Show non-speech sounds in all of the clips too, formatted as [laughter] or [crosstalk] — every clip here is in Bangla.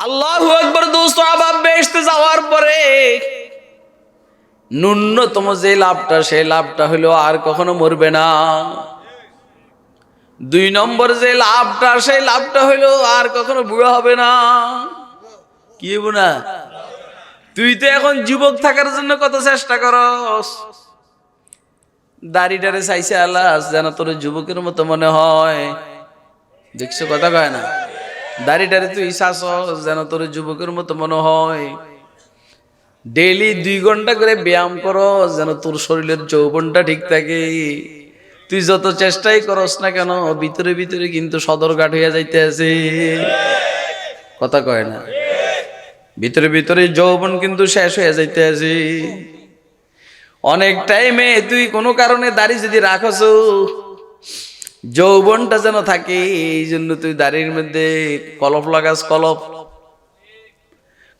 আল্লাহ একবার দোস্ত, আবার বেসতে যাওয়ার পরে ন্যূনতম যে লাভটা, সেই লাভটা হলো আর কখনো মরবে না। দুই নম্বর যে লাভটা, সেই লাভটা হইল আর কখনো বুড়া হবে না। কি না? তুই তো এখন যুবক থাকার জন্য কত চেষ্টা করস। দাড়িটারে চাইছে আল্লাহ, যেন তোর যুবকের মতো মনে হয়। দেখছ কথা কয় না? দাড়িটারে তুই চাষ যেন তোর যুবকের মতো মনে হয়। ডেইলি দুই ঘণ্টা করে ব্যায়াম করো, যেন তোর শরীরের যৌবনটা ঠিক থাকে। তুই যত চেষ্টাই করস না কেন, ভিতরে ভিতরে কিন্তু সদরঘাট হইয়া যাইতে আছে কথা কয় না? ভিতরে ভিতরে যৌবন কিন্তু শেষ হয়ে যাইতে আছে অনেক টাইমে তুই কোনো কারণে দাড়ি যদি রাখস যৌবনটা যেন থাকে এই জন্য তুই দাড়ির মধ্যে কলপ লাগাস, কলপ।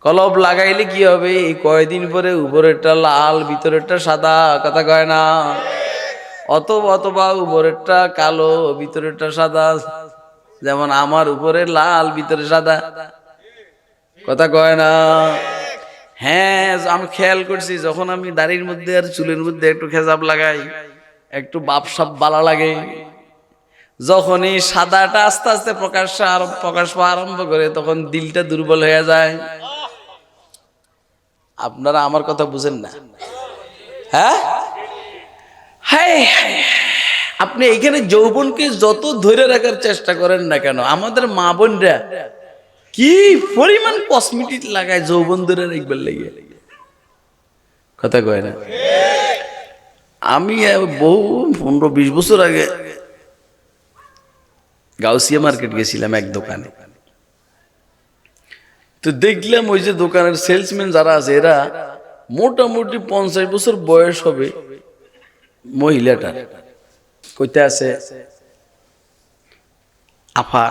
কলপ লাগাইলে কি হবে? কয়দিন পরে উপরেরটা লাল, ভিতরেরটা সাদা, কথা কয় না? অত অথবা উপরেরটা কালো, ভিতরেরটা সাদা। যেমন আমার উপরে লাল, ভিতরে সাদা। কথা কয় না? হ্যাঁ আমি খেয়াল করছি, যখন আমি দাড়ির মধ্যে আর চুলের মধ্যে একটু খেজাব লাগাই, একটু বাপসাপ বালা লাগে। যখনই সাদাটা আস্তে আস্তে প্রকাশ প্রকাশ পাওয়া আরম্ভ করে, তখন দিলটা দুর্বল হয়ে যায়। আপনারা আমার কথা বুঝেন না। হায়। আপনি এইখানে যৌবনকে যত ধরে রাখার চেষ্টা করেন না কেন? আমাদের মা বোনরা কি পরিমাণ কসমেটিক লাগায় যৌবন ধরে রাখবার লেগে? কথা কয় না? আমি বহু পনেরো বিশ বছর আগে গাউসিয়া মার্কেট গেছিলাম এক দোকানে। তো দেখলাম ওই যে দোকানের সেলসম্যান যারা আছে, এরা মোটামুটি পঞ্চাশ বছর বয়স হবে মহিলাটার কইতে আছে আফা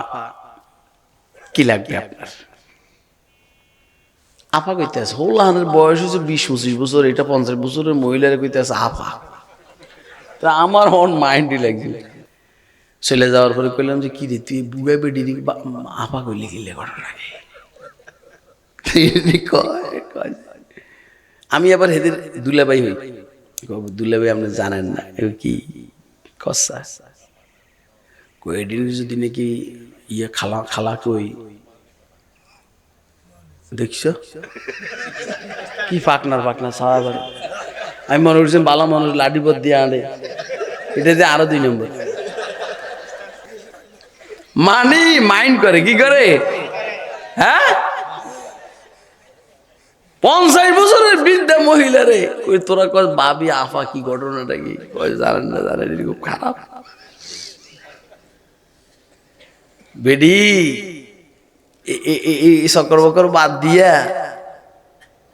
কি লাগবে আপনার? আফা কইতে আছে হোলাহানের বয়স হচ্ছে বিশ পঁচিশ বছর, এটা পঞ্চাশ বছরের মহিলারা কইতে আছে আফা তা আমার হন মাইন্ডই লাগছিল চলে যাওয়ার পরে কইলাম যে কি রে তুই বুড়া বেডি আপা কইলে গেলে ঘটনা লাগে [laughs] কয় কয়। আমি আবার হেদের দুলাবাই হই। কব, দুলাভাই আপনি জানেন না। কি? কসা? কয়েকদিন যদি নাকি ইয়ে খালা খালা কই? দেখছ? কি পাকনার পাকনা সারা আমি মনে করছি বালা মানুষ লাঠি পথ দিয়ে আনে। এটা যে আরও দুই নম্বর। মানি মাইন্ড করে, কি করে? হ্যাঁ? পঞ্চাশ বছরের বৃদ্ধা মহিলা রে। কই তোরা কয় বাবি, আফা, কি ঘটনাটা কি? কয় জানেন না জানেন খুব খারাপ। বেডি এই সকর বকর বাদ দিয়া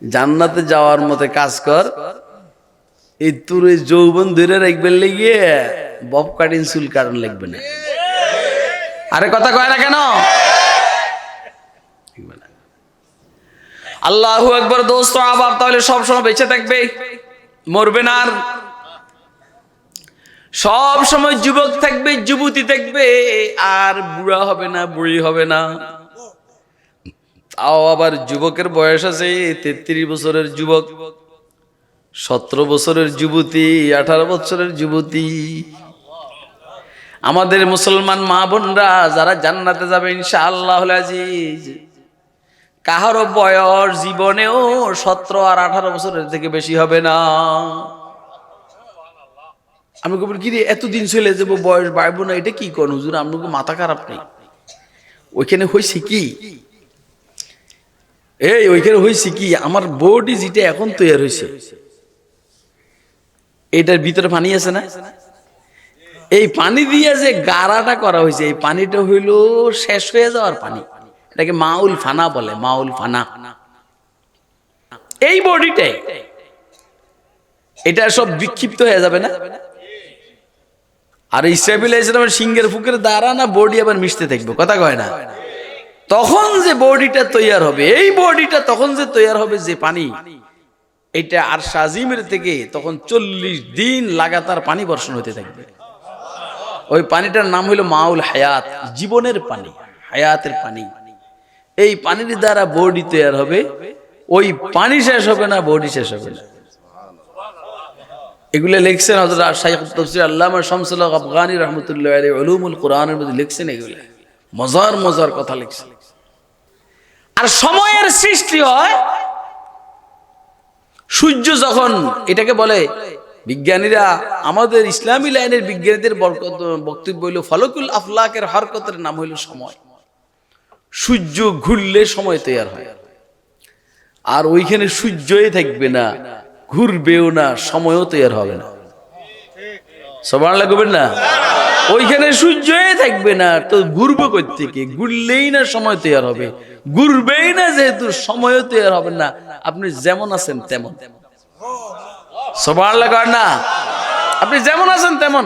জান্নাতে যাওয়ার মতে কাজ কর। এই তোর যৌবন ধরে রাখবে লেগে বব কাটিন চুল কারণ লাগবে না। আরে কথা কয় না কেন? আল্লাহ একবার দোস্ত, আবার তাহলে সবসময় বেঁচে থাকবে? মরবে না আর? সব সময় যুবক থাকবে, যুবতী থাকবে, আর বুড়া হবে না, বুড়ি হবে না। তাও আবার যুবকের বয়স আছে, তেত্রিশ বছরের যুবক, সতেরো বছরের যুবতী, আঠারো বছরের যুবতী। আমাদের মুসলমান মা বোনরা যারা জান্নাতে যাবে ইনশাআল্লাহ আজিজ। কাহারও বয়স জীবনেও সতেরো আর আঠারো বছরের থেকে বেশি হবে না। আমি কবি কি এতদিন চলে যাব, বয়স বাড়বো না, এটা কি কোন হুজুর? আপনাকে মাথা খারাপ নেই। ওইখানে হয়েছে কি? এই, ওইখানে হয়েছে কি? আমার বডি যেটা এখন তৈরি হয়েছে এটার ভিতরে পানি আছে না? এই পানি দিয়ে যে গাড়াটা করা হয়েছে, এই পানিটা হইল শেষ হয়ে যাওয়ার পানি। এটাকে মাউল ফানা বলে, মাউল ফানা। এই বডিটাই, এটা সব বিক্ষিপ্ত হয়ে যাবে না? আর স্টেবিলাইজেশন সিঙ্গের ফুকের দ্বারা না বডি আবার মিশতে থাকবে? কথা কয় না? তখন যে বডিটা তৈয়ার হবে, এই বডিটা তখন যে তৈয়ার হবে যে পানি, এটা আর সাজিমের থেকে তখন চল্লিশ দিন লাগাতার পানি বর্ষণ হতে থাকবে। ওই পানিটার নাম হলো মাউল হায়াত, জীবনের পানি, হায়াতের পানি। এই পানির দ্বারা বডি তৈরি হবে, ওই পানি শেষ হবে না, বডি শেষ হবে না। এগুলো লিখছেন হযরত শাইখ তাফসীর আল্লামা শামসুল আফগানি রহমতুল্লাহ আলাইহি, উলুমুল কোরআনের মধ্যে লিখছেন এগুলো। মজার মজার কথা লিখছেন। আর সময়ের সৃষ্টি হয়, সূর্য যখন এটাকে বলে বিজ্ঞানীরা আমাদের ইসলামী লাইনের বিজ্ঞানীদের বক্তব্য হইল, ফলকুল আফলাকের হরকতের নাম হইল সময়। সূর্য ঘুরলে সময় তৈরি হয়। আর ওইখানে সূর্যই থাকবে না, ঘুরবেও না, সময়ও তৈরি হবে না। সবার লাগবেন না? ওইখানে সূর্যই থাকবে না, তো ঘুরবে থেকে ঘুরলেই না সময় তৈরি হবে। ঘুরবেই না যেহেতু সময়ও তৈরি হবে না। আপনি যেমন আছেন তেমন। সবার আপনি যেমন আছেন তেমন।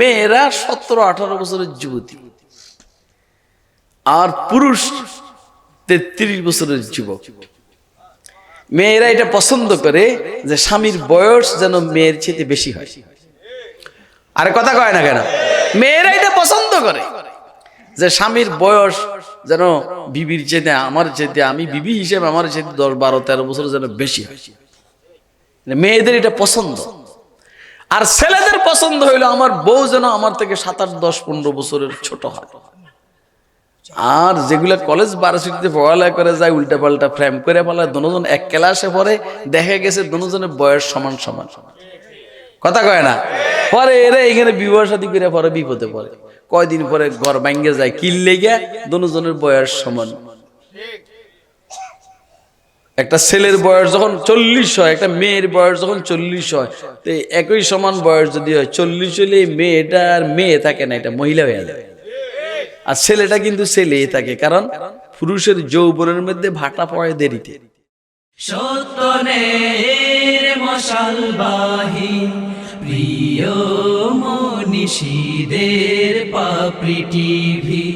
মেয়েরা সতেরো, আঠারো বছরের যুবতী। আর পুরুষ তেত্রিশ বছরের যুবক। মেয়েরা এটা পছন্দ করে যে স্বামীর বয়স যেন মেয়ের চেয়ে বেশি হয়। আরে কথা কয় না কেন? মেয়েরা এটা পছন্দ করে যে স্বামীর বয়স যেন বিবির চেয়ে আমার চেয়ে আমি বিবি হিসেবে আমার চেয়ে দশ বারো, তেরো বছর যেন বেশি হয়। মানে মেয়েদের এটা পছন্দ। আর ছেলেদের পছন্দ হইল আমার বউ যেন আমার থেকে সাত আট, দশ, পনেরো বছরের ছোট হয়। আর যেগুলা কলেজ ভার্সিটিতে পড়ালেখা করে যায় উল্টা পাল্টা ফ্রেম করে ফেলায় দুজন এক ক্লাসে পরে দেখা গেছে দুজনের বয়স সমান সমান। কথা কয় না? পরে এরা এখানে বিবাহ সাথী করে পরে বিপদে পড়ে। কয়দিন পরে ঘর ভাঙ্গে যায় কিনলে গিয়া দুজনের বয়স সমান। একটা ছেলের বয়স যখন চল্লিশ হয়, একটা মেয়ের বয়স যখন চল্লিশ হয়, তো একই সমান বয়স যদি হয়, চল্লিশ হলে মেয়েটা আর মেয়ে থাকে না, এটা মহিলা হয়ে যায়। আর ছেলেটা কিন্তু ছেলেই থাকে, কারণ পুরুষের যৌবনের মধ্যে ভাটা পড়ে দেরিতে। মশালবাহী প্রিয় মনীষীদের পাপড়ি টিভি।